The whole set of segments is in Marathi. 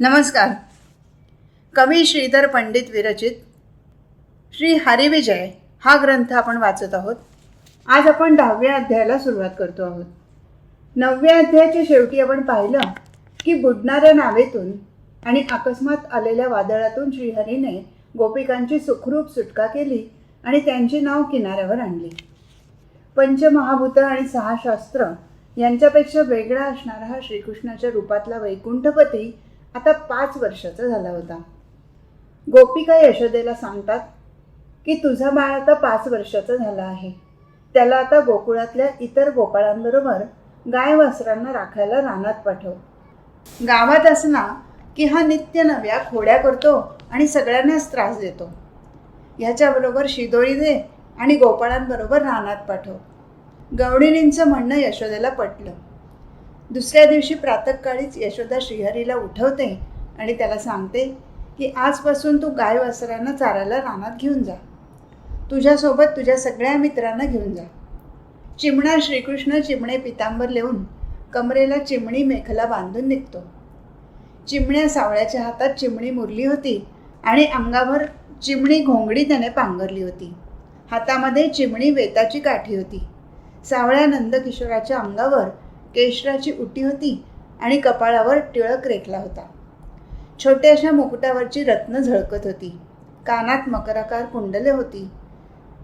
नमस्कार. कवी श्रीधर पंडित विरचित श्री हरिविजय हा ग्रंथ आपण वाचत आहोत. आज आपण दहाव्या अध्यायाला सुरुवात करतो आहोत. नवव्या अध्यायाच्या शेवटी आपण पाहिलं की बुडणाऱ्या नावेतून आणि अकस्मात आलेल्या वादळातून श्रीहरीने गोपिकांची सुखरूप सुटका केली आणि त्यांची नाव किनाऱ्यावर आणली. पंचमहाभूत आणि सहा शास्त्र यांच्यापेक्षा वेगळा असणारा हा श्रीकृष्णाच्या रूपातला वैकुंठपती आता पाच वर्षाचा झाला होता. गोपिका यशोदेला सांगतात की तुझा बाळ आता पाच वर्षाचा झाला आहे. त्याला आता गोकुळातल्या इतर गोपाळांबरोबर गाय वासरांना राखायला रानात पाठव. गावात असला की हा नित्य नव्या खोड्या करतो आणि सगळ्यांनाच त्रास देतो. ह्याच्याबरोबर शिदोळी दे आणि गोपाळांबरोबर रानात पाठव. गवळीनींचं म्हणणं यशोदेला पटलं. दुसऱ्या दिवशी प्रातःकाळीच यशोदा श्रीहरीला उठवते आणि त्याला सांगते की आजपासून तू गाय वासरांना चारायला रानात घेऊन जा. तुझ्यासोबत तुझ्या सगळ्या मित्रांना घेऊन जा. चिमणा श्रीकृष्ण चिमणे पितांबर लिहून कमरेला चिमणी मेखला बांधून निघतो. चिमण्या सावळ्याच्या हातात चिमणी मुरली होती आणि अंगावर चिमणी घोंगडी त्याने पांघरली होती. हातामध्ये चिमणी वेताची काठी होती. सावळ्या नंदकिशोराच्या अंगावर केशराची उटी होती आणि कपाळावर टिळक रेखला होता. छोट्याशा मुकुटावरची रत्न झळकत होती. कानात मकराकार कुंडले होती.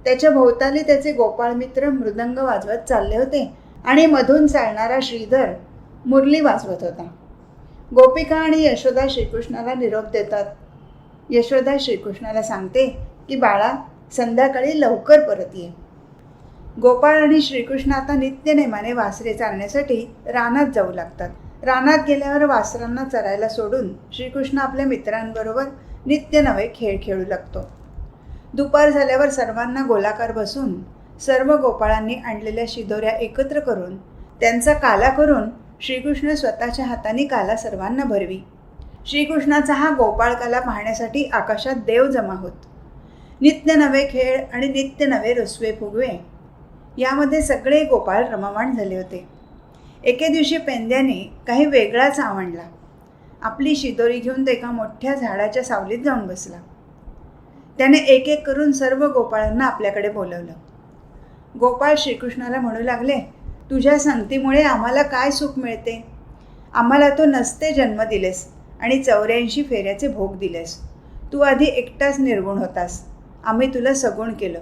त्याच्या भोवताली त्याचे गोपाळ मित्र मृदंग वाजवत चालले होते आणि मधून चालणारा श्रीधर मुरली वाजवत होता. गोपिका आणि यशोदा श्रीकृष्णाला निरोप देतात. यशोदा श्रीकृष्णाला सांगते की बाळा संध्याकाळी लवकर परत ये. गोपाळ आणि श्रीकृष्ण आता नित्यनेमाने वासरे चालण्यासाठी रानात जाऊ लागतात. रानात गेल्यावर वासरांना चरायला सोडून श्रीकृष्ण आपल्या मित्रांबरोबर नित्य नवे खेळ खेळू लागतो. दुपार झाल्यावर सर्वांना गोलाकार बसून सर्व गोपाळांनी आणलेल्या शिदोऱ्या एकत्र करून त्यांचा काला करून श्रीकृष्ण स्वतःच्या हाताने काला सर्वांना भरवी. श्रीकृष्णाचा हा गोपाळ काला पाहण्यासाठी आकाशात देव जमा होत. नित्य नवे खेळ आणि नित्य नवे रुसवे फुगवे यामध्ये सगळे गोपाळ रममाण झाले होते. एके दिवशी पेंद्याने काही वेगळाच आवडला आपली शिदोरी घेऊन ते एका मोठ्या झाडाच्या सावलीत जाऊन बसला. त्याने एक एक करून सर्व गोपाळांना आपल्याकडे बोलवलं. गोपाळ श्रीकृष्णाला म्हणू लागले तुझ्या संगतीमुळे आम्हाला काय सुख मिळते? आम्हाला तू नसते जन्म दिलेस आणि चौऱ्याऐंशी फेऱ्याचे भोग दिलेस. तू आधी एकटाच निर्गुण होतास. आम्ही तुला सगुण केलं.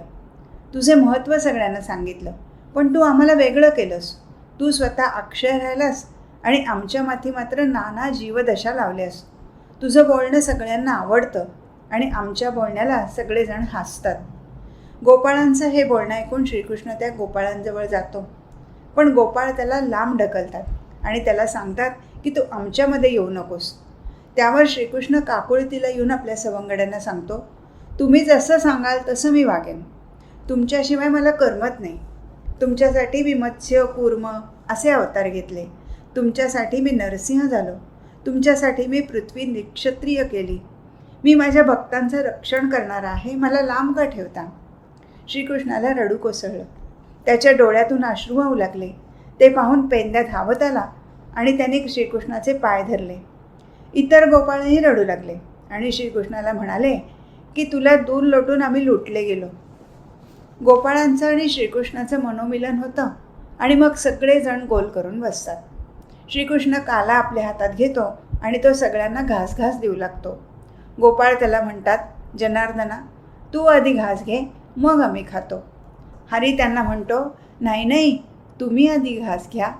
तुझे महत्त्व सगळ्यांना सांगितलं. पण तू आम्हाला वेगळं केलंस. तू स्वतः अक्षय राहिलास आणि आमच्या माथी मात्र नाना जीवदशा लावल्यास. तुझं बोलणं सगळ्यांना आवडतं आणि आमच्या बोलण्याला सगळेजण हसतात. गोपाळांचं हे बोलणं ऐकून श्रीकृष्ण त्या गोपाळांजवळ जातो. पण गोपाळ त्याला लांब ढकलतात आणि त्याला सांगतात की तू आमच्यामध्ये येऊ नकोस. त्यावर श्रीकृष्ण काकुळतीला येऊन आपल्या सवंगड्यांना सांगतो तुम्ही जसं सांगाल तसं मी वागेन. तुमच्याशिवाय मला करमत नाही. तुमच्यासाठी मी मत्स्य कूर्म असे अवतार घेतले. तुमच्यासाठी मी नरसिंह झालो. तुमच्यासाठी मी पृथ्वी निक्षत्रिय केली. मी माझ्या भक्तांचं रक्षण करणार आहे मला लांब का ठेवता? श्रीकृष्णाला रडू कोसळलं. त्याच्या डोळ्यातून अश्रू वाहू लागले. ते पाहून पेंद्या धावत आला आणि त्याने श्रीकृष्णाचे पाय धरले. इतर गोपाळही रडू लागले आणि श्रीकृष्णाला म्हणाले की तुला दूर लोटून आम्ही लुटले गेलो. गोपाळांचं आणि श्रीकृष्णाचं मनोमिलन होतं आणि मग सगळेजण गोल करून बसतात. श्रीकृष्ण काला आपल्या हातात घेतो आणि तो सगळ्यांना घास घास देऊ लागतो. गोपाळ त्याला म्हणतात जनार्दना तू आधी घास घे मग आम्ही खातो. हरी त्यांना म्हणतो नाही नाही तुम्ही आधी घास घ्या.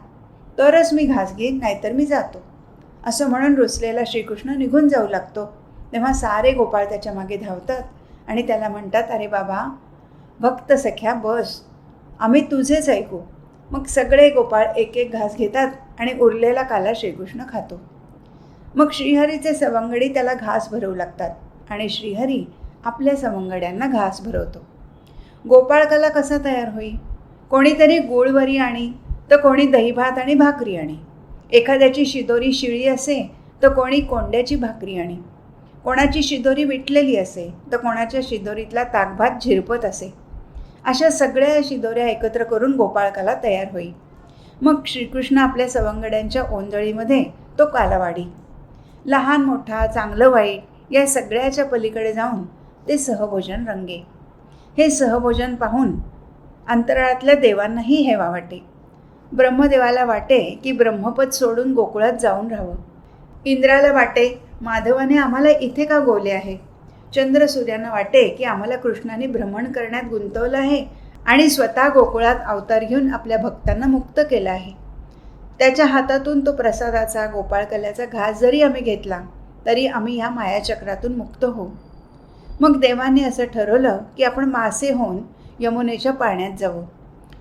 तरच मी घास घेईन नाहीतर मी जातो. असं म्हणून रुसलेला श्रीकृष्ण निघून जाऊ लागतो. तेव्हा सारे गोपाळ त्याच्यामागे धावतात आणि त्याला म्हणतात अरे बाबा भक्त सख्या बस. आम्ही तुझेच ऐकू. मग सगळे गोपाळ एक एक घास घेतात आणि उरलेला काला श्रीकृष्ण खातो. मग श्रीहरीचे सवंगडी त्याला घास भरवू लागतात आणि श्रीहरी आपल्या सवंगड्यांना घास भरवतो. गोपाळकाला कसा तयार होई? कोणीतरी गुळवरी आणि तर कोणी दहीभात आणि भाकरी आणि. एखाद्याची शिदोरी शिळी असे तर कोणी कोंड्याची भाकरी आणि. कोणाची शिदोरी विटलेली असे तर कोणाच्या शिदोरीतला ताकभात झिरपत असे. अशा सगळ्या शिदोऱ्या एकत्र करून गोपाळकाला तयार होई मग श्रीकृष्ण आपल्या सवंगड्यांच्या ओंदळीमध्ये तो कालावाडी. लहान मोठा चांगलं वाईट या सगळ्याच्या पलीकडे जाऊन ते सहभोजन रंगे. हे सहभोजन पाहून अंतराळातल्या देवांनाही हेवा वाटे. ब्रह्मदेवाला वाटे की ब्रह्मपद सोडून गोकुळात जाऊन राहावं. इंद्राला वाटे माधवाने आम्हाला इथे का गोले आहे? चंद्र सूर्यांना वाटे की आम्हाला कृष्णाने भ्रमण करण्यात गुंतवलं आहे आणि स्वतः गोकुळात अवतार घेऊन आपल्या भक्तांना मुक्त केलं आहे. त्याच्या हातातून तो प्रसादाचा गोपाळकल्याचा घास जरी आम्ही घेतला तरी आम्ही ह्या मायाचक्रातून मुक्त होऊ. मग देवाने असं ठरवलं की आपण मासे होऊन यमुनेच्या पाण्यात जाऊ.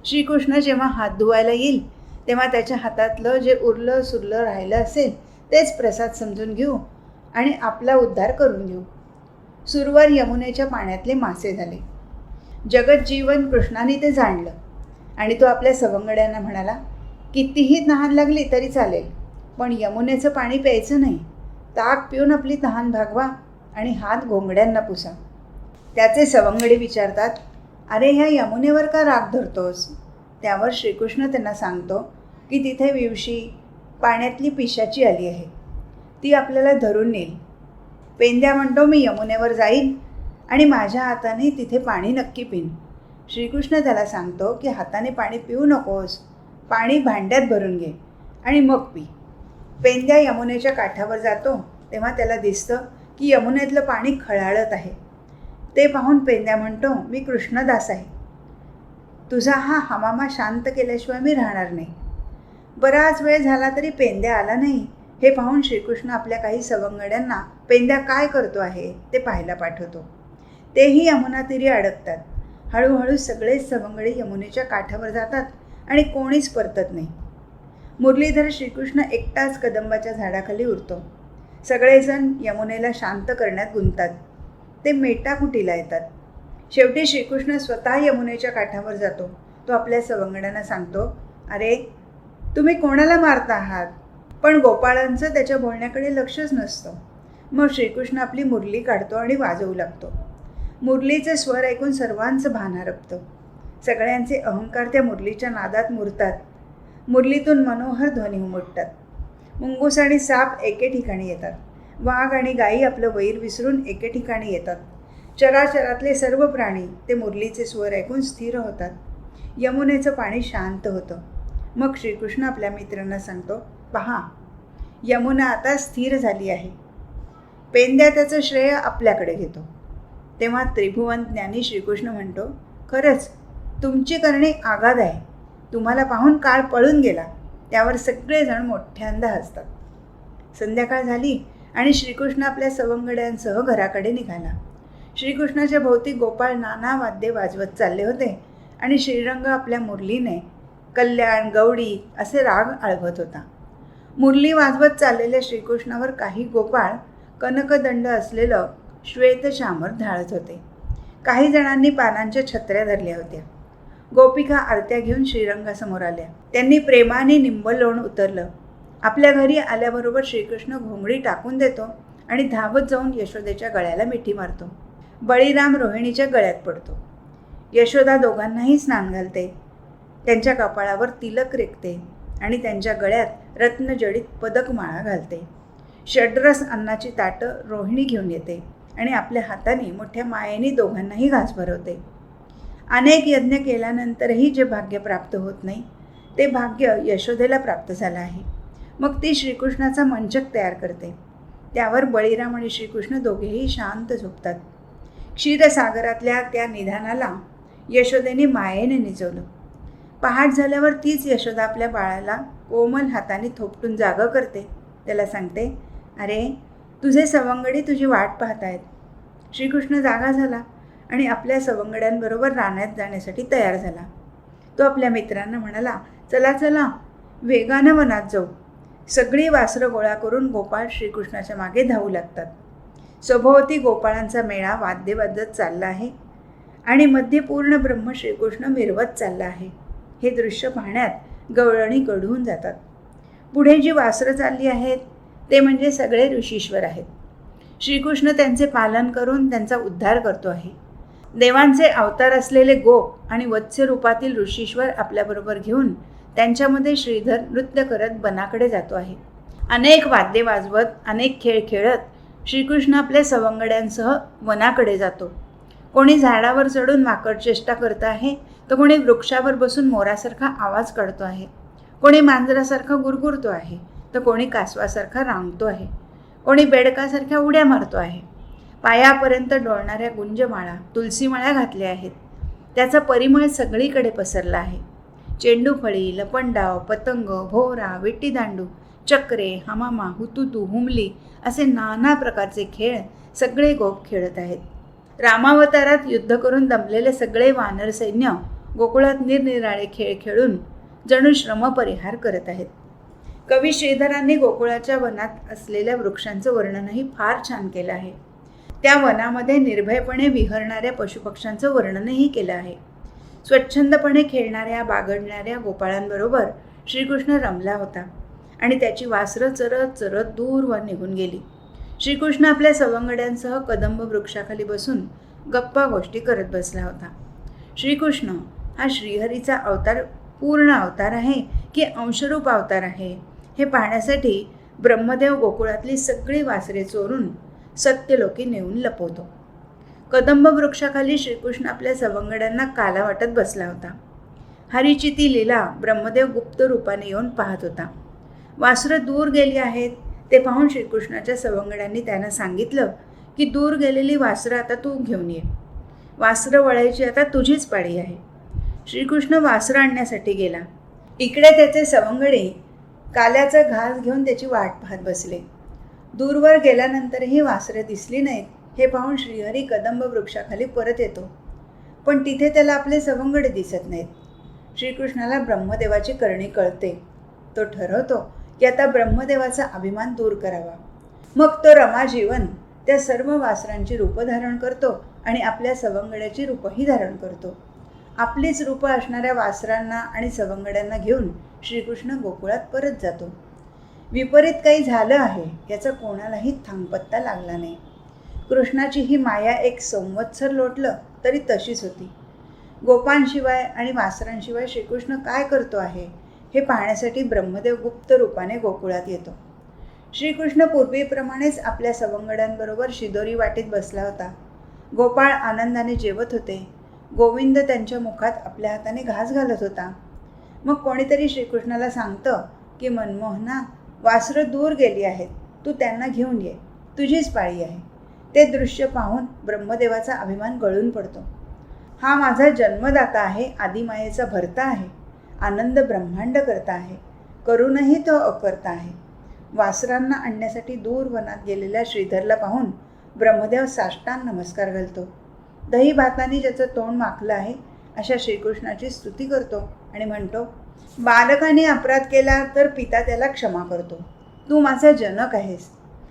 श्रीकृष्ण जेव्हा हात धुवायला येईल तेव्हा त्याच्या हातातलं जे उरलं सुरलं राहिलं असेल तेच प्रसाद समजून घेऊ आणि आपला उद्धार करून घेऊ सुरवर यमुनेच्या पाण्यातले मासे झाले. जगज्जीवन कृष्णाने ते जाणलं. आणि तो आपल्या सवंगड्यांना म्हणाला कितीही तहान लागली तरी चालेल पण यमुनेचं पाणी प्यायचं नाही. ताक पिऊन आपली तहान भागवा आणि हात घोंगड्यांना पुसा. त्याचे सवंगडे विचारतात अरे ह्या यमुनेवर का राग धरतोस? त्यावर श्रीकृष्ण त्यांना सांगतो की तिथे विवशी पाण्यातली पिशाची आली आहे. ती आपल्याला धरून नेईल. पेंद्या म्हणतो मी यमुनेवर जाईन आणि माझ्या हाताने तिथे पाणी नक्की पिन. श्रीकृष्ण त्याला सांगतो की हाताने पाणी पिऊ नकोस. पाणी भांड्यात भरून घे आणि मग पी. पेंद्या यमुनेच्या काठावर जातो तेव्हा त्याला दिसतं की यमुनेतलं पाणी खळाळत आहे. ते पाहून पेंद्या म्हणतो मी कृष्णदास आहे. तुझा हा हमामा शांत केल्याशिवाय मी राहणार नाही. बराच वेळ झाला तरी पेंद्या आला नाही. हे पाहून श्रीकृष्ण आपल्या काही सवंगड्यांना पेंद्या काय करतो आहे ते पाहायला पाठवतो. तेही यमुना तिरी अडकतात. हळूहळू सगळेच सवंगडे यमुनेच्या काठावर जातात आणि कोणीच परतत नाही. मुरलीधर श्रीकृष्ण एकटाच कदंबाच्या झाडाखाली उरतो. सगळेजण यमुनेला शांत करण्यात गुंतात ते मेटाकुटीला येतात. शेवटी श्रीकृष्ण स्वतः यमुनेच्या काठावर जातो. तो आपल्या सवंगड्यांना सांगतो अरे तुम्ही कोणाला मारता आहात? पण गोपाळांचं त्याच्या बोलण्याकडे लक्षच नसतं. मग श्रीकृष्ण आपली मुरली काढतो आणि वाजवू लागतो. मुरलीचे स्वर ऐकून सर्वांचं भान हरपतं सगळ्यांचे अहंकार त्या मुरलीच्या नादात मुरतात. मुरलीतून मनोहर ध्वनी उमटतात. मुंगूस आणि साप एके ठिकाणी येतात. वाघ आणि गायी आपलं वैर विसरून एके ठिकाणी येतात. चराचरातले सर्व प्राणी ते मुरलीचे स्वर ऐकून स्थिर होतात. यमुनेचं पाणी शांत होतं. मग श्रीकृष्ण आपल्या मित्रांना सांगतो पहा. यमुना आता स्थिर झाली आहे. पेंद्या त्याचं श्रेय आपल्याकडे घेतो. तेव्हा त्रिभुवन ज्ञानी श्रीकृष्ण म्हणतो खरंच तुमची करणे आगाध आहे. तुम्हाला पाहून काळ पळून गेला. त्यावर सगळेजण मोठ्यांदा हसतात. संध्याकाळ झाली आणि श्रीकृष्ण आपल्या सवंगड्यांसह घराकडे निघाला. श्रीकृष्णाच्या भोवती गोपाळ नाना वाद्ये वाजवत चालले होते आणि श्रीरंग आपल्या मुरलीने कल्याण गौडी असे राग आळवत होता. मुरली वाजवत चाललेल्या श्रीकृष्णावर काही गोपाळ कनकदंड असलेलं श्वेतशामर ढाळत होते. काही जणांनी पानांच्या छत्र्या धरल्या होत्या. गोपिका आरत्या घेऊन श्रीरंगासमोर आल्या. त्यांनी प्रेमाने निंब लोण उतरलं. आपल्या घरी आल्याबरोबर श्रीकृष्ण घोंगडी टाकून देतो आणि धावत जाऊन यशोदेच्या गळ्याला मिठी मारतो. बळीराम रोहिणीच्या गळ्यात पडतो. यशोदा दोघांनाही स्नान घालते. त्यांच्या कपाळावर तिलक रेखते आणि त्यांच्या गळ्यात रत्नजडित पदकमाळा घालते. षड्रस अन्नाची ताटं रोहिणी घेऊन येते आणि आपल्या हाताने मोठ्या मायेने दोघांनाही घास भरवते. अनेक यज्ञ केल्यानंतरही जे भाग्य प्राप्त होत नाही ते भाग्य यशोदेला प्राप्त झालं आहे. मग ती श्रीकृष्णाचा मंचक तयार करते. त्यावर बळीराम आणि श्रीकृष्ण दोघेही शांत झोपतात. क्षीरसागरातल्या त्या निधानाला यशोदेने मायेने निजवलं. पहाट झाल्यावर तीच यशोदा आपल्या बाळाला कोमल हाताने थोपटून जागं करते. त्याला सांगते अरे तुझे सवंगडी तुझी वाट पाहत आहेत श्रीकृष्ण जागा झाला आणि आपल्या सवंगड्यांबरोबर राण्यात जाण्यासाठी तयार झाला. तो आपल्या मित्रांना म्हणाला चला चला वेगानं वनात जाऊ. सगळी वासरं गोळा करून गोपाळ श्रीकृष्णाच्या मागे धावू लागतात. सभोवती गोपाळांचा मेळा वाद्य वाजत चालला आहे आणि मध्ये पूर्ण ब्रह्म श्रीकृष्ण मिरवत चालला आहे. हे दृश्य पाहण्यात गवळणी गढून जातात. पुढे जी वासरं चालली आहेत ते म्हणजे सगळे ऋषीश्वर आहेत. श्रीकृष्ण त्यांचे पालन करून त्यांचा उद्धार करतो आहे. देवांचे अवतार असलेले गोप आणि वत्स्य रूपातील ऋषीश्वर आपल्याबरोबर घेऊन त्यांच्यामध्ये श्रीधर नृत्य करत बनाकडे जातो आहे. अनेक वाद्ये वाजवत अनेक खेळ खेळत श्रीकृष्ण आपल्या सवंगड्यांसह वनाकडे जातो. कोणी झाडावर चढून माकड चेष्टा करत आहे तर कोणी वृक्षावर बसून मोरासारखा आवाज काढतो आहे. कोणी मांजरासारखा गुरगुरतो आहे. तर कोणी कासवासारखा रांगतो आहे. कोणी बेडकासारख्या उड्या मारतो आहे. पायापर्यंत डोळणाऱ्या गुंजमाळा तुलसीमाळ्या घातल्या आहेत. त्याचा परिमळ सगळीकडे पसरला आहे. चेंडूफळी लपंडाव पतंग भोवरा विट्टीदांडू चक्रे हमामा हुतुतू हुमली असे नाना प्रकारचे खेळ सगळे गोप खेळत आहेत. रामावतारात युद्ध करून दमलेले सगळे वानर सैन्य गोकुळात निरनिराळे खेळ खेळून जणू श्रमपरिहार करत आहेत. कवी श्रीधरांनी गोकुळाच्या वनात असलेल्या वृक्षांचं वर्णनही फार छान केलं आहे. त्या वनामध्ये निर्भयपणे विहरणाऱ्या पशुपक्ष्यांचं वर्णनही केलं आहे. स्वच्छंदपणे खेळणाऱ्या बागडणाऱ्या गोपाळांबरोबर श्रीकृष्ण रमला होता आणि त्याची वासरं चरत चरत दूरवर निघून गेली. श्रीकृष्ण आपल्या सवंगड्यांसह कदंब वृक्षाखाली बसून गप्पा गोष्टी करत बसला होता. श्रीकृष्ण हा श्रीहरीचा अवतार पूर्ण अवतार आहे की अंशरूप अवतार आहे? हे पाहण्यासाठी ब्रह्मदेव गोकुळातली सगळी वासरे चोरून सत्यलोकी नेऊन लपवतो. कदंब वृक्षाखाली श्रीकृष्ण आपल्या सवंगड्यांना काला वाटत बसला होता. हरीची ती लीला ब्रह्मदेव गुप्त रूपाने येऊन पाहत होता. वासरं दूर गेली आहेत ते पाहून श्रीकृष्णाच्या सवंगड्यांनी त्यांना सांगितलं की दूर गेलेली वासरं आता तू घेऊन ये. वासरं वळायची आता तुझीच पाळी आहे. श्रीकृष्ण वासरं आणण्यासाठी गेला. इकडे त्याचे सवंगडी काल्याचा घास घेऊन त्याची वाट पाहत बसले. दूरवर गेल्यानंतरही वासरं दिसली नाहीत हे पाहून श्रीहरी कदंब वृक्षाखाली परत येतो. पण तिथे त्याला आपले सवंगडे दिसत नाहीत. श्रीकृष्णाला ब्रह्मदेवाची करणी कळते. तो ठरवतो की आता ब्रह्मदेवाचा अभिमान दूर करावा. मग तो रमा जीवन त्या सर्व वासरांची रूपं धारण करतो आणि आपल्या सवंगड्याची रूपंही धारण करतो. आपलीच रूपं असणाऱ्या वासरांना आणि सवंगड्यांना घेऊन श्रीकृष्ण गोकुळात परत जातो. विपरीत काही झालं आहे याचा कोणालाही थांगपत्ता लागला नाही. कृष्णाची ही माया एक संवत्सर लोटलं तरी तशीच होती. गोपांशिवाय आणि वासरांशिवाय श्रीकृष्ण काय करतो आहे हे पाहण्यासाठी ब्रह्मदेव गुप्त रूपाने गोकुळात येतो. श्रीकृष्ण पूर्वीप्रमाणेच आपल्या सवंगड्यांबरोबर शिदोरी वाटीत बसला होता. गोपाळ आनंदाने जेवत होते. गोविंद त्यांच्या मुखात आपल्या हाताने घास घालत होता. मग कोणीतरी श्रीकृष्णाला सांगतं की मनमोहना वासरं दूर गेली आहेत. तू त्यांना घेऊन ये. तुझीच पाळी आहे. ते दृश्य पाहून ब्रह्मदेवाचा अभिमान गळून पडतो. हा माझा जन्मदाता आहे आदिमायेचा भरता आहे. आनंद ब्रह्मांड करता आहे. करूनही तो अकर्ता आहे. वासरांना आणण्यासाठी दूर वनात गेलेल्या श्रीधरला पाहून ब्रह्मदेव साष्टांग नमस्कार घालतो. दही भाताने ज्याचं तोंड माखलं आहे अशा श्रीकृष्णाची स्तुती करतो आणि म्हणतो बालकाने अपराध केला तर पिता त्याला क्षमा करतो. तू माझा जनक आहेस.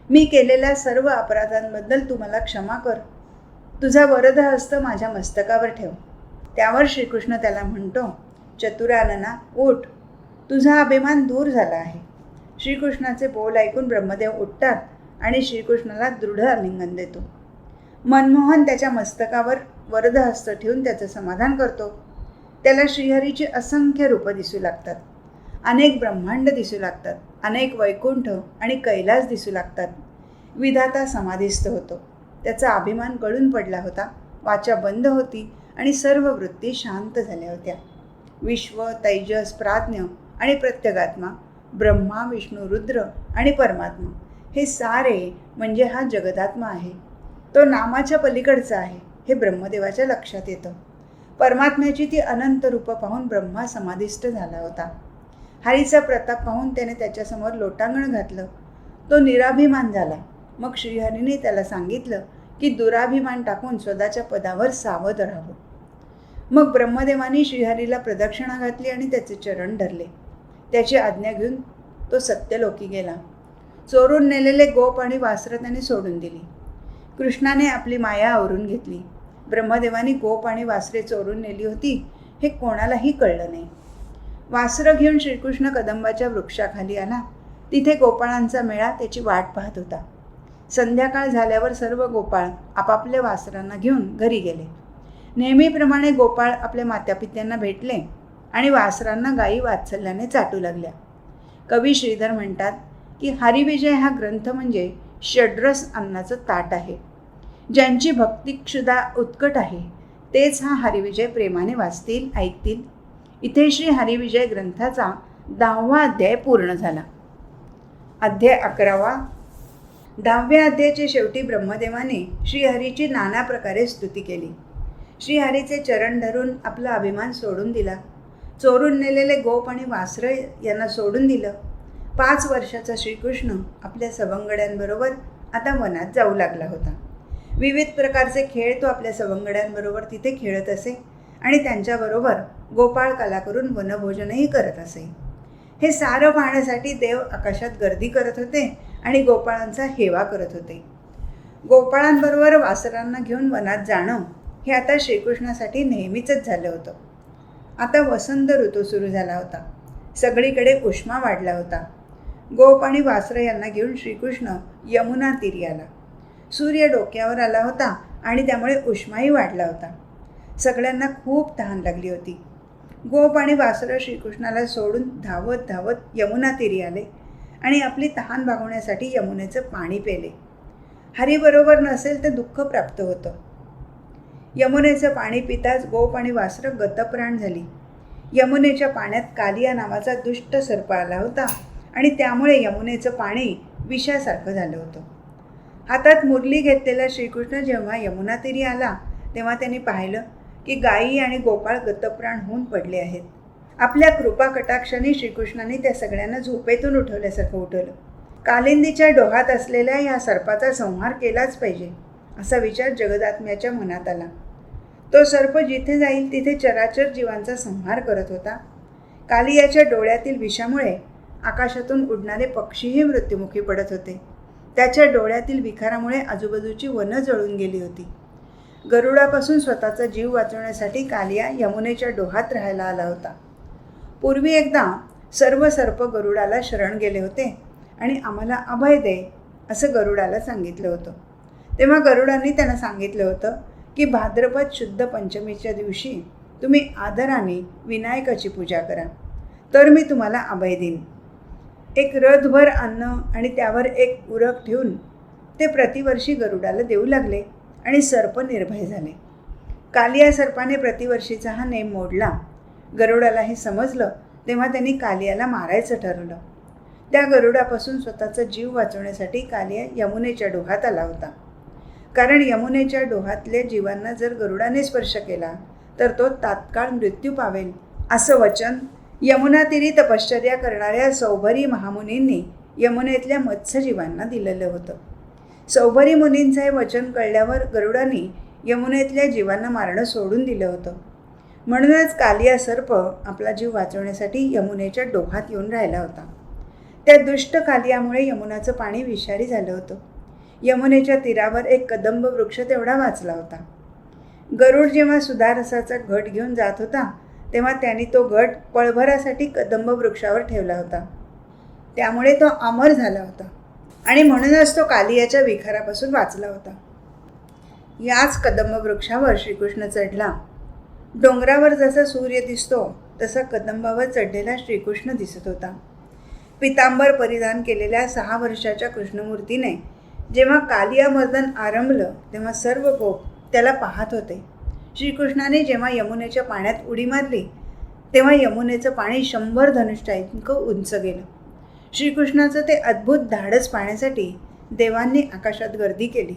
मी केलेल्या सर्व अपराधांबद्दल तू मला क्षमा कर. तुझा वरद हस्त माझ्या मस्तकावर ठेव. त्यावर श्रीकृष्ण त्याला म्हणतो चतुरानना उठ. तुझा अभिमान दूर झाला आहे. श्रीकृष्णाचे बोल ऐकून ब्रह्मदेव उठतात आणि श्रीकृष्णाला दृढ आलिंगन देतो. मनमोहन त्याच्या मस्तकावर वरदहस्त ठेवून त्याचं समाधान करतो. त्याला श्रीहरीची असंख्य रूपं दिसू लागतात. अनेक ब्रह्मांड दिसू लागतात. अनेक वैकुंठ आणि कैलास दिसू लागतात. विधाता समाधिस्थ होतो. त्याचा अभिमान गळून पडला होता. वाचा बंद होती आणि सर्व वृत्ती शांत झाल्या होत्या. विश्व तैजस प्राज्ञ आणि प्रत्यगात्मा ब्रह्मा विष्णू रुद्र आणि परमात्मा हे सारे म्हणजे हा जगदात्मा आहे. तो नामाच्या पलीकडचा आहे हे ब्रह्मदेवाच्या लक्षात येतं. परमात्म्याची ती अनंत रूपं पाहून ब्रह्मा समाधिष्ट झाला होता. हरीचा प्रताप पाहून त्याने त्याच्यासमोर लोटांगण घातलं. तो निराभिमान झाला. मग श्रीहरीने त्याला सांगितलं की दुराभिमान टाकून स्वतःच्या पदावर सावध राहावं. मग ब्रह्मदेवाने श्रीहरीला प्रदक्षिणा घातली आणि त्याचे चरण धरले. त्याची आज्ञा घेऊन तो सत्यलोकी गेला. चोरून नेलेले गोप आणि वासरं त्याने सोडून दिली. कृष्णाने आपली माया आवरून घेतली. ब्रह्मदेवाने गोप आणि वासरे चोरून नेली होती हे कोणालाही कळलं नाही. वासरं घेऊन श्रीकृष्ण कदंबाच्या वृक्षाखाली आला. तिथे गोपाळांचा मेळा त्याची वाट पाहत होता. संध्याकाळ झाल्यावर सर्व गोपाळ आपापल्या वासरांना घेऊन घरी गेले. नेहमीप्रमाणे गोपाळ आपल्या मात्यापित्यांना भेटले आणि वासरांना गायी वात्सल्याने चाटू लागल्या. कवी श्रीधर म्हणतात की हरिविजय हा ग्रंथ म्हणजे षड्रस अन्नाचं ताट आहे. ज्यांची भक्तिक्षुदा उत्कट आहे तेच हा हरिविजय प्रेमाने वाचतील ऐकतील. इथे श्री हरिविजय ग्रंथाचा दहावा अध्याय पूर्ण झाला. अध्याय अकरावा. दहाव्या अध्यायाच्या शेवटी ब्रह्मदेवाने श्रीहरीची नाना प्रकारे स्तुती केली. श्रीहरीचे चरण धरून आपला अभिमान सोडून दिला. चोरून नेलेले गोप आणि वासरं यांना सोडून दिलं. पाच वर्षाचा श्रीकृष्ण आपल्या सवंगड्यांबरोबर आता वनात जाऊ लागला होता. विविध प्रकारचे खेळ तो आपल्या सवंगड्यांबरोबर तिथे खेळत असे आणि त्यांच्याबरोबर गोपाळ कला करून वनभोजनही करत असे. हे सारं पाहण्यासाठी देव आकाशात गर्दी करत होते आणि गोपाळांचा हेवा करत होते. गोपाळांबरोबर वासरांना घेऊन वनात जाणं हे आता श्रीकृष्णासाठी नेहमीचंच झालं होतं. आता वसंत ऋतू सुरू झाला होता. सगळीकडे उष्मा वाढला होता. गोप आणि वासरं यांना घेऊन श्रीकृष्ण यमुना तीरी आला सूर्य डोक्यावर आला होता आणि त्यामुळे उष्माही वाढला होता. सगळ्यांना खूप तहान लागली होती. गोप आणि वासरं श्रीकृष्णाला सोडून धावत धावत यमुना तीरी आले आणि आपली तहान भागवण्यासाठी यमुनेचं पाणी पेले हरीबरोबर नसेल तर दुःख प्राप्त होतं. यमुनेचं पाणी पिताच गोप आणि वासरं गतप्राण झाली. यमुनेच्या पाण्यात कालिया नावाचा दुष्ट सर्प आला होता आणि त्यामुळे यमुनेचं पाणी विषासारखं झालं होतं. हातात मुरली घेतलेला श्रीकृष्ण जेव्हा यमुना तीरी आला तेव्हा त्यांनी पाहिलं की गायी आणि गोपाळ गतप्राण होऊन पडले आहेत. आपल्या कृपा कटाक्षाने श्रीकृष्णाने त्या सगळ्यांना झोपेतून उठवल्यासारखं उठवलं. कालिंदीच्या डोहात असलेल्या या सर्पाचा संहार केलाच पाहिजे असा विचार जगदात्म्याच्या मनात आला. तो सर्प जिथे जाईल तिथे चराचर जीवांचा संहार करत होता. कालियाच्या डोळ्यातील विषामुळे आकाशातून उडणारे पक्षीही मृत्युमुखी पडत होते. त्याच्या डोळ्यातील विखारामुळे आजूबाजूची वनं जळून गेली होती. गरुडापासून स्वतःचा जीव वाचवण्यासाठी कालिया यमुनेच्या डोहात राहायला आला होता. पूर्वी एकदा सर्व सर्प गरुडाला शरण गेले होते आणि आम्हाला अभय दे असं गरुडाला सांगितलं होतं. तेव्हा गरुडांनी त्यांना सांगितलं होतं की भाद्रपद शुद्ध पंचमीच्या दिवशी तुम्ही आदराने विनायकाची पूजा करा. तर मी तुम्हाला अभय देईन. एक रथभर अन्न आणि त्यावर एक उरक ठेवून ते प्रतिवर्षी गरुडाला देऊ लागले आणि सर्प निर्भय झाले. कालिया सर्पाने प्रतिवर्षीचा हा नेम मोडला. गरुडाला हे समजलं तेव्हा त्यांनी कालियाला मारायचं ठरवलं. त्या गरुडापासून स्वतःचा जीव वाचवण्यासाठी कालिया यमुनेच्या डोहात आला होता. कारण यमुनेच्या डोहातल्या जीवांना जर गरुडाने स्पर्श केला तर तो तात्काळ मृत्यू पावेल असं वचन यमुना तीरी तपश्चर्या करणाऱ्या सौभरी महामुनींनी यमुनेतल्या मत्स्यजीवांना दिलेलं होतं. सौभरी मुनींचं हे वचन कळल्यावर गरुडाने यमुनेतल्या जीवांना मारणं सोडून दिलं होतं. म्हणूनच कालिया सर्प आपला जीव वाचवण्यासाठी यमुनेच्या डोहात येऊन राहिला होता. त्या दुष्ट कालियामुळे यमुनाचं पाणी विषारी झालं होतं. यमुनेच्या तीरावर एक कदंब वृक्ष तेवढा वाचला होता. गरुड जेव्हा सुधारसाचा घट घेऊन जात होता तेव्हा त्यांनी तो घट पळभरासाठी कदंब वृक्षावर ठेवला होता. त्यामुळे तो अमर झाला होता. आणि म्हणूनच तो कालियाच्या विखारापासून वाचला होता. याच कदंब वृक्षावर श्रीकृष्ण चढला. डोंगरावर जसा सूर्य दिसतो तसा कदंबावर चढलेला श्रीकृष्ण दिसत होता. पितांबर परिधान केलेल्या सहा वर्षाच्या कृष्णमूर्तीने जेव्हा कालियामर्दन आरंभलं तेव्हा सर्व गोप त्याला पाहत होते. श्रीकृष्णाने जेव्हा यमुनेच्या पाण्यात उडी मारली तेव्हा यमुनेचं पाणी शंभर धनुष्ट इतकं उंच गेलं. श्रीकृष्णाचं ते अद्भुत धाडस पाहण्यासाठी देवांनी आकाशात गर्दी केली.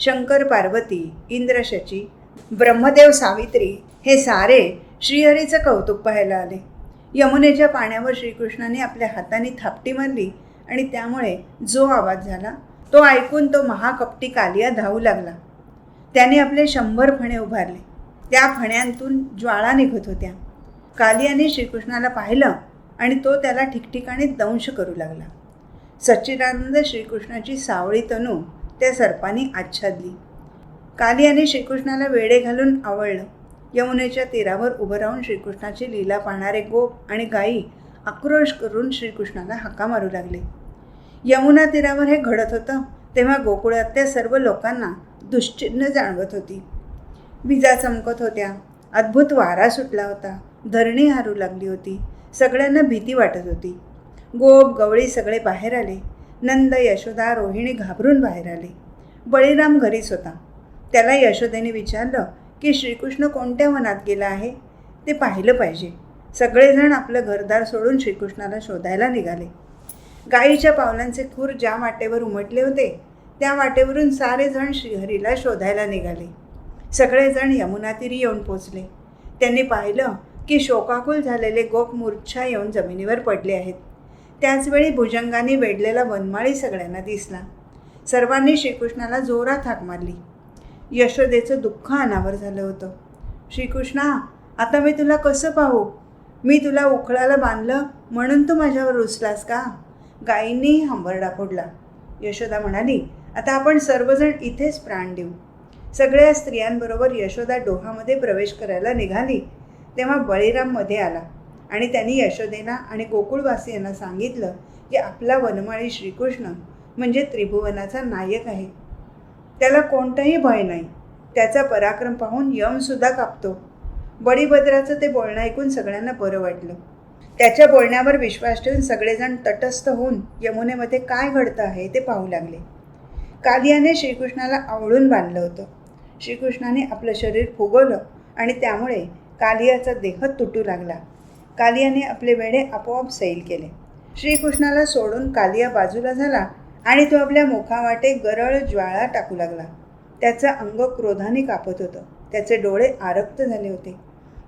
शंकर पार्वती इंद्रशची ब्रह्मदेव सावित्री हे सारे श्रीहरीचं कौतुक पाहायला आले. यमुनेच्या पाण्यावर श्रीकृष्णाने आपल्या हाताने थापटी मारली आणि त्यामुळे जो आवाज झाला तो ऐकून तो महाकपटी कालिया धावू लागला. त्याने आपले शंभर फणे उभारले. त्या फण्यांतून ज्वाळा निघत होत्या. कालियाने श्रीकृष्णाला पाहिलं आणि तो त्याला ठिकठिकाणी दंश करू लागला. सच्चिदानंद श्रीकृष्णाची सावळी तनू त्या सर्पांनी आच्छादली. कालियाने श्रीकृष्णाला वेडे घालून आवळलं. यमुनेच्या तीरावर उभं राहून श्रीकृष्णाची लीला पाहणारे गोप आणि गायी आक्रोश करून श्रीकृष्णाला हाका मारू लागले. यमुना तीरावर हे घडत होतं तेव्हा गोकुळातल्या सर्व लोकांना दुश्चिन्ह जाणवत होती. विजा चमकत होत्या. अद्भुत वारा सुटला होता. धरणी हारू लागली होती. सगळ्यांना भीती वाटत होती. गोप गवळी सगळे बाहेर आले. नंद यशोदा रोहिणी घाबरून बाहेर आले. बळीराम घरीच होता. त्याला यशोदेने विचारलं की श्रीकृष्ण कोणत्या वनात गेला आहे? ते पाहिलं पाहिजे. सगळेजण आपलं घरदार सोडून श्रीकृष्णाला शोधायला निघाले. गाईच्या पावलांचे खूर ज्या वाटेवर उमटले होते त्या वाटेवरून सारेजण श्रीहरीला शोधायला निघाले. सगळेजण यमुना तीरी येऊन पोचले. त्यांनी पाहिलं की शोकाकुल झालेले गोप मूर्छा येऊन जमिनीवर पडले आहेत. त्याचवेळी भुजंगाने वेढलेला वनमाळी सगळ्यांना दिसला. सर्वांनी श्रीकृष्णाला जोरात हाक मारली. यशोदेचं दुःख अनावर झालं होतं. श्रीकृष्णा आता मी तुला कसं पाहू? मी तुला उखळाला बांधलं म्हणून तू माझ्यावर रुसलास का? गायींनी हंबरडा फोडला. यशोदा म्हणाली आता आपण सर्वजण इथेच प्राण देऊ. सगळ्या स्त्रियांबरोबर यशोदा डोहामध्ये प्रवेश करायला निघाली तेव्हा बळीराममध्ये आला आणि त्यांनी यशोदेला आणि गोकुळवासियांना सांगितलं की आपला वनमाळी श्रीकृष्ण म्हणजे त्रिभुवनाचा नायक आहे. त्याला कोणतंही भय नाही. त्याचा पराक्रम पाहून यमसुद्धा कापतो. बळीभद्राचं ते बोलणं ऐकून सगळ्यांना बरं वाटलं. त्याच्या बोलण्यावर विश्वास ठेवून सगळेजण तटस्थ होऊन यमुनेमध्ये काय घडतं आहे ते पाहू लागले. कालियाने श्रीकृष्णाला आवळून बांधलं होतं. श्रीकृष्णाने आपलं शरीर फुगवलं आणि त्यामुळे कालियाचा देह तुटू लागला. कालियाने आपले वेढे आपोआप सैल केले. श्रीकृष्णाला सोडून कालिया बाजूला झाला आणि तो आपल्या मुखावाटे गरळ ज्वाळा टाकू लागला. त्याचं अंग क्रोधाने कापत होतं. त्याचे डोळे आरक्त झाले होते.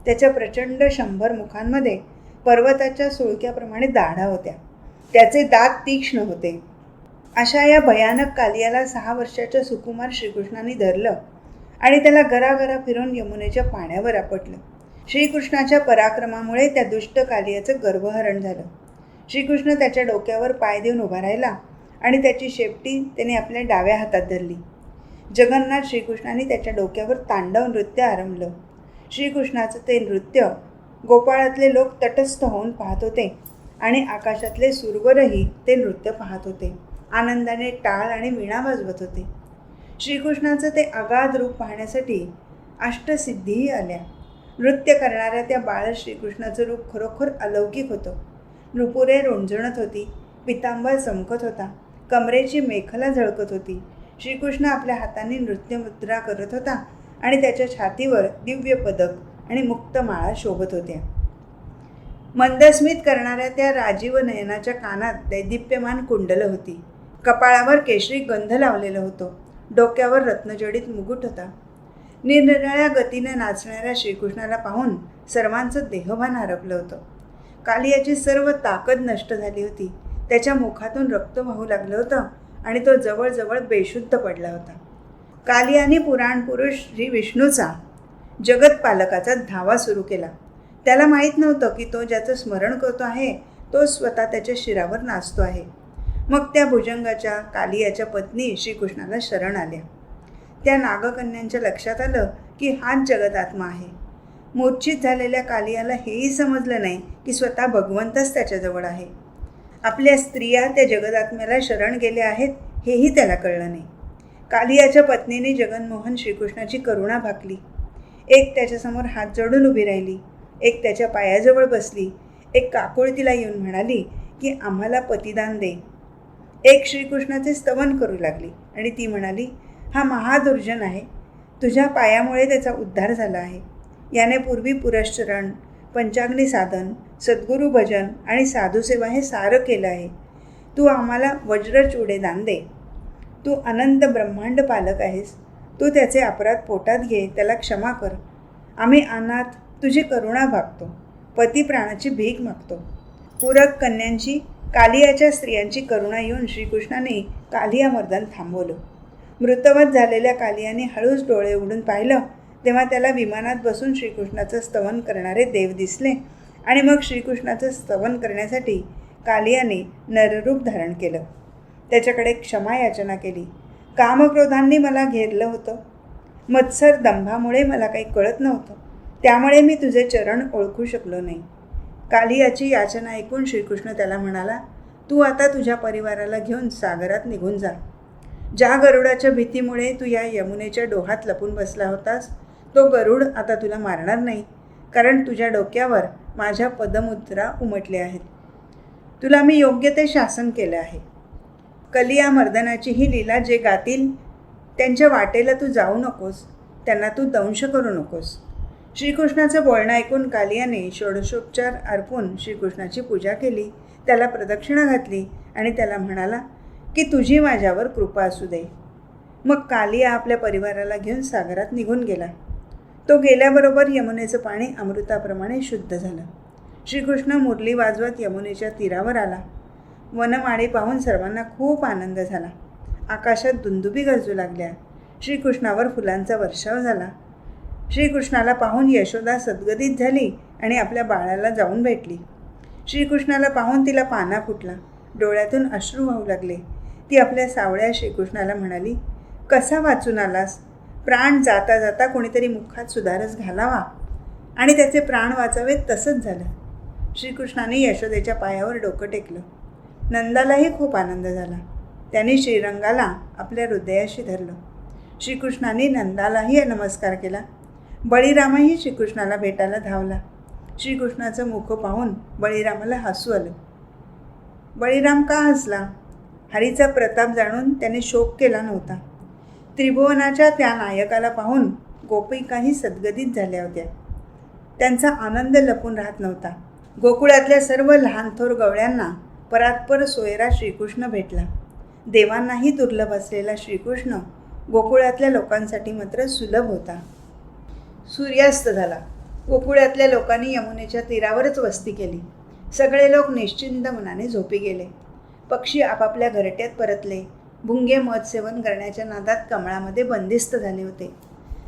त्याच्या प्रचंड शंभर मुखांमध्ये पर्वताच्या सुळक्याप्रमाणे दाढा होत्या. त्याचे दात तीक्ष्ण होते. अशा या भयानक कालियाला सहा वर्षाच्या सुकुमार श्रीकृष्णाने धरलं आणि त्याला गरागरा फिरून यमुनेच्या पाण्यावर आपटलं. श्रीकृष्णाच्या पराक्रमामुळे त्या दुष्ट कालियाचं गर्भहरण झालं. श्रीकृष्ण त्याच्या डोक्यावर पाय देऊन उभा राहिला आणि त्याची शेपटी त्याने आपल्या डाव्या हातात धरली. जगन्नाथ श्रीकृष्णाने त्याच्या डोक्यावर तांडव नृत्य आरंभलं. श्रीकृष्णाचं ते नृत्य गोपाळातले लोक तटस्थ होऊन पाहत होते आणि आकाशातले सुरवरही ते नृत्य पाहत होते. आनंदाने टाळ आणि वीणा वाजवत होते. श्रीकृष्णाचं ते अगाध रूप पाहण्यासाठी अष्टसिद्धीही आल्या. नृत्य करणाऱ्या त्या बाळ श्रीकृष्णाचं रूप खरोखर अलौकिक होतं. नुपुरे रोंजणत होती पितांबर चमकत होता कमरेची मेखला झळकत होती. श्रीकृष्ण आपल्या हाताने नृत्यमुद्रा करत होता आणि त्याच्या छातीवर दिव्य पदक आणि मुक्तमाळा शोभत होत्या. मंदस्मित करणाऱ्या त्या राजीव नयनाच्या कानात दैदिप्यमान कुंडलं होती. कपाळावर केशरी गंध लावलेलं होतं. डोक्यावर रत्नजडीत मुकुट होता. निरनिराळ्या गतीने नाचणाऱ्या श्रीकृष्णाला पाहून सर्वांचं देहभान हरपलं होतं. कालियाची सर्व ताकद नष्ट झाली होती. त्याच्या मुखातून रक्त वाहू लागलं होतं आणि तो जवळजवळ बेशुद्ध पडला होता. कालियाने पुराण पुरुष श्री विष्णूचा जगतपालकाचा धावा सुरू केला. त्याला माहीत नव्हतं की तो ज्याचं स्मरण करतो आहे तो स्वतः त्याच्या शिरावर नाचतो आहे. मग त्या भुजंगाच्या कालियाच्या पत्नी श्रीकृष्णाला शरण आल्या. त्या नागकन्यांच्या लक्षात आलं की हाच जगदात्मा आहे. मूर्छित झालेल्या कालियाला हेही समजलं नाही की स्वतः भगवंतच त्याच्याजवळ आहे. आपल्या स्त्रिया त्या जगदात्म्याला शरण गेल्या आहेत हेही त्याला कळलं नाही. कालियाच्या पत्नीने जगनमोहन श्रीकृष्णाची करुणा भाकली. एक त्याच्यासमोर हात जोडून उभी राहिली. एक त्याच्या पायाजवळ बसली. एक काकुळ तिला येऊन म्हणाली की आम्हाला पतिदान दे. एक श्रीकृष्णाचे स्तवन करू लागली आणि ती म्हणाली हा महादुर्जन आहे. तुझ्या पायामुळे त्याचा उद्धार झाला आहे. याने पूर्वी पुरश्चरण पंचाग्नी साधन सद्गुरू भजन आणि साधुसेवा हे सारं केलं आहे. तू आम्हाला वज्रचुडे दान दे. तू अनंत ब्रह्मांड पालक आहेस. तू त्याचे अपराध पोटात घे त्याला क्षमा कर. आम्ही अनाथ तुझी करुणा भागतो. पती प्राणाची भीक मागतो. पूरक कन्यांची कालियाच्या स्त्रियांची करुणा येऊन श्रीकृष्णाने कालिया मर्दन थांबवलं. मृतवत झालेल्या कालियाने हळूच डोळे उघडून पाहिलं. तेव्हा त्याला विमानात बसून श्रीकृष्णाचं स्तवन करणारे देव दिसले आणि मग श्रीकृष्णाचं स्तवन करण्यासाठी कालियाने नररूप धारण केलं. त्याच्याकडे क्षमा याचना केली. कामक्रोधांनी मला घेरलं होतं. मत्सर दंभामुळे मला काही कळत नव्हतं. त्यामुळे मी तुझे चरण ओळखू शकलो नाही. कालियाची याचना ऐकून श्रीकृष्ण त्याला म्हणाला तू आता तुझ्या परिवाराला घेऊन सागरात निघून जा. ज्या गरुडाच्या भीतीमुळे तू या यमुनेच्या डोहात लपून बसला होतास तो गरुड आता तुला मारणार नाही कारण तुझ्या डोक्यावर माझ्या पदमुद्रा उमटल्या आहेत. तुला मी योग्य ते शासन केलं आहे. कलिया मर्दनाची ही लीला जे गातील त्यांच्या वाटेला तू जाऊ नकोस त्यांना तू दंश करू नकोस. श्रीकृष्णाचं बोलणं ऐकून कालियाने षोडशोपचार अर्पून श्रीकृष्णाची पूजा केली. त्याला प्रदक्षिणा घातली आणि त्याला म्हणाला की तुझी माझ्यावर कृपा असू दे. मग कालिया आपल्या परिवाराला घेऊन सागरात निघून गेला. तो गेल्याबरोबर यमुनेचं पाणी अमृताप्रमाणे शुद्ध झालं. श्रीकृष्ण मुरली वाजवत यमुनेच्या तीरावर आला. वनमाळी पाहून सर्वांना खूप आनंद झाला. आकाशात दुंदुबी गरजू लागल्या. श्रीकृष्णावर फुलांचा वर्षाव झाला. श्रीकृष्णाला पाहून यशोदा सद्गतीत झाली आणि आपल्या बाळाला जाऊन भेटली. श्रीकृष्णाला पाहून तिला पाना फुटला. डोळ्यातून अश्रू वाहू लागले. ती आपल्या सावळ्या श्रीकृष्णाला म्हणाली कसा वाचून आलास? प्राण जाता जाता कोणीतरी मुखात सुधारस घालावा. आणि त्याचे प्राण वाचावेत तसंच झालं. श्रीकृष्णाने यशोदेच्या पायावर डोकं टेकलं. नंदालाही खूप आनंद झाला. त्याने श्रीरंगाला आपल्या हृदयाशी धरलं. श्रीकृष्णाने नंदालाही नमस्कार केला. बळीरामही श्रीकृष्णाला भेटायला धावला. श्रीकृष्णाचं मुख पाहून बळीरामाला हसू आलं. बळीराम का हसला? हरीचा प्रताप जाणून त्याने शोक केला नव्हता. त्रिभुवनाच्या त्या नायकाला पाहून गोपिकाही सद्गदित झाल्या होत्या. त्यांचा आनंद लपून राहत नव्हता. गोकुळातल्या सर्व लहान थोर गवळ्यांना परात्पर सोयरा श्रीकृष्ण भेटला. देवांनाही दुर्लभ असलेला श्रीकृष्ण गोकुळातल्या लोकांसाठी मात्र सुलभ होता. सूर्यास्त झाला. गोकुळातल्या लोकांनी यमुनेच्या तीरावरच वस्ती केली. सगळे लोक निश्चिंत मनाने झोपी गेले. पक्षी आपापल्या घरट्यात परतले. भुंगे मध सेवन करण्याच्या नादात कमळामध्ये बंदिस्त झाले होते.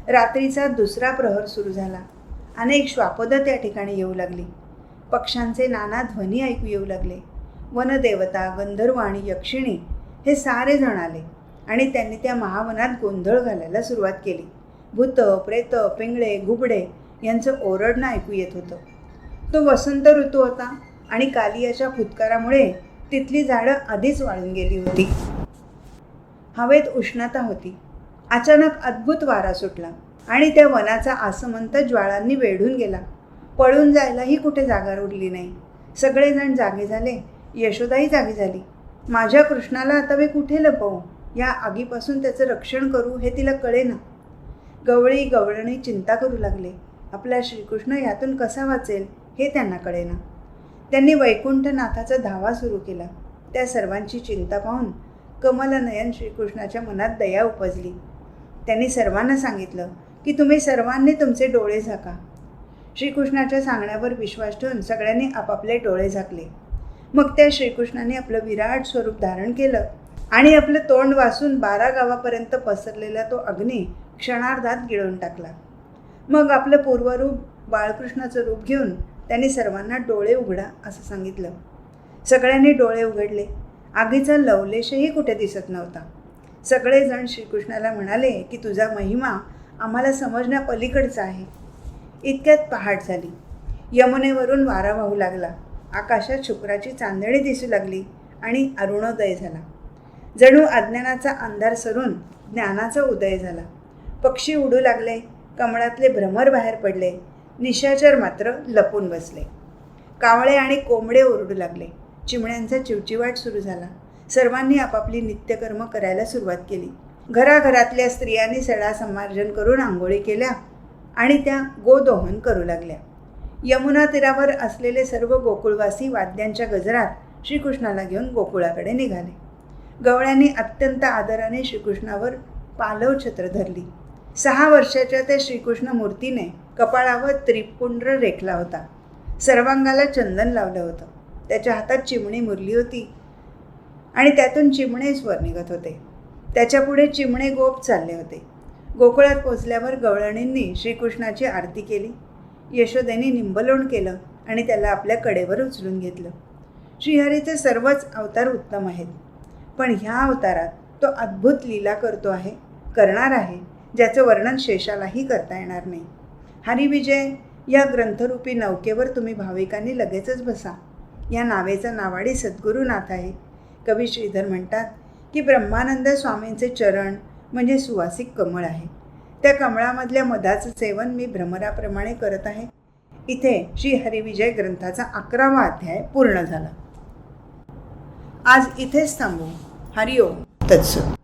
रात्रीचा दुसरा प्रहर सुरू झाला. अनेक श्वापदं त्या ठिकाणी येऊ लागली. पक्ष्यांचे नाना ध्वनी ऐकू येऊ लागले. वनदेवता गंधर्व आणि यक्षिणी हे सारे जण आले आणि त्यांनी त्या महावनात गोंधळ घालायला सुरुवात केली. भूत प्रेत पिंगळे घुबडे यांचं ओरडणं ऐकू येत होतं. तो वसंत ऋतू होता आणि कालियाच्या फुतकारामुळे तिथली झाडं आधीच वाळून गेली होती. हवेत उष्णता होती. अचानक अद्भुत वारा सुटला आणि त्या वनाचा आसमंत ज्वाळांनी वेढून गेला. पळून जायलाही कुठे जागा उरली नाही. सगळेजण जागे झाले. यशोदाही जागी झाली. माझ्या कृष्णाला आता मी कुठे लपवू? या आगीपासून त्याचं रक्षण करू हे तिला कळेना. गवळी गवळणी चिंता करू लागले. आपला श्रीकृष्ण यातून कसा वाचेल हे त्यांना कळेना. त्यांनी वैकुंठनाथाचा धावा सुरू केला. त्या सर्वांची चिंता पाहून कमलनयन श्रीकृष्णाच्या मनात दया उपजली. त्यांनी सर्वांना सांगितलं की तुम्ही सर्वांनी तुमचे डोळे झाका. श्रीकृष्णाच्या सांगण्यावर विश्वास ठेवून सगळ्यांनी आपापले डोळे झाकले. मग त्या श्रीकृष्णाने आपलं विराट स्वरूप धारण केलं आणि आपलं तोंड वासून बारा गावापर्यंत पसरलेला तो अग्नी क्षणार्धात गिळून टाकला. मग आपलं पूर्वरूप बाळकृष्णाचं रूप घेऊन त्यांनी सर्वांना डोळे उघडा असं सांगितलं. सगळ्यांनी डोळे उघडले. आगीचा लवलेशही कुठे दिसत नव्हता. सगळेजण श्रीकृष्णाला म्हणाले की तुझा महिमा आम्हाला समजण्यापलीकडचा आहे. इतक्यात पहाट झाली. यमुनेवरून वारा वाहू लागला. आकाशात शुक्राची चांदणी दिसू लागली आणि अरुणोदय झाला. जणू अज्ञानाचा अंधार सरून ज्ञानाचा उदय झाला. पक्षी उडू लागले कमळातले भ्रमर बाहेर पडले निशाचर मात्र लपून बसले. कावळे आणि कोंबडे ओरडू लागले. चिमण्यांचा चिवचिवाट सुरू झाला. सर्वांनी आपापली नित्यकर्म करायला सुरुवात केली. घराघरातल्या स्त्रियांनी सडा संमार्जन करून आंघोळी केल्या आणि त्या गोदोहन करू लागल्या. यमुना तीरावर असलेले सर्व गोकुळवासी वाद्यांच्या गजरात श्रीकृष्णाला घेऊन गोकुळाकडे निघाले. गवळ्यांनी अत्यंत आदराने श्रीकृष्णावर पालव छत्र धरली. सहा वर्षाच्या त्या श्रीकृष्ण मूर्तीने कपाळावर त्रिपुंड्र रेखला होता. सर्वांगाला चंदन लावलं होतं. त्याच्या हातात चिमणी मुरली होती आणि त्यातून चिमणे स्वर निघत होते. त्याच्यापुढे चिमणे गोप चालले होते. गोकुळात पोचल्यावर गवळणींनी श्रीकृष्णाची आरती केली. यशोदेने निंबलोण केलं आणि त्याला आपल्या कडेवर उचलून घेतलं. श्रीहरीचे सर्वच अवतार उत्तम आहेत. पण ह्या अवतारात तो अद्भुत लीला करतो आहे करणार आहे. ज्याचं वर्णन शेषालाही करता येणार नाही. हरिविजय या ग्रंथरूपी नौकेवर तुम्ही भाविकांनी लगेचच बसा. या नावेचा नावाडी सद्गुरुनाथ आहे. कवी श्रीधर म्हणतात की ब्रह्मानंद स्वामींचे चरण म्हणजे सुवासिक कमळ आहे. त्या कमळामधल्या मधाचं सेवन मी भ्रमराप्रमाणे करत आहे. इथे श्री हरिविजय ग्रंथाचा अकरावा अध्याय पूर्ण झाला. आज इथेच थांबू. हरिओम. तत्सत.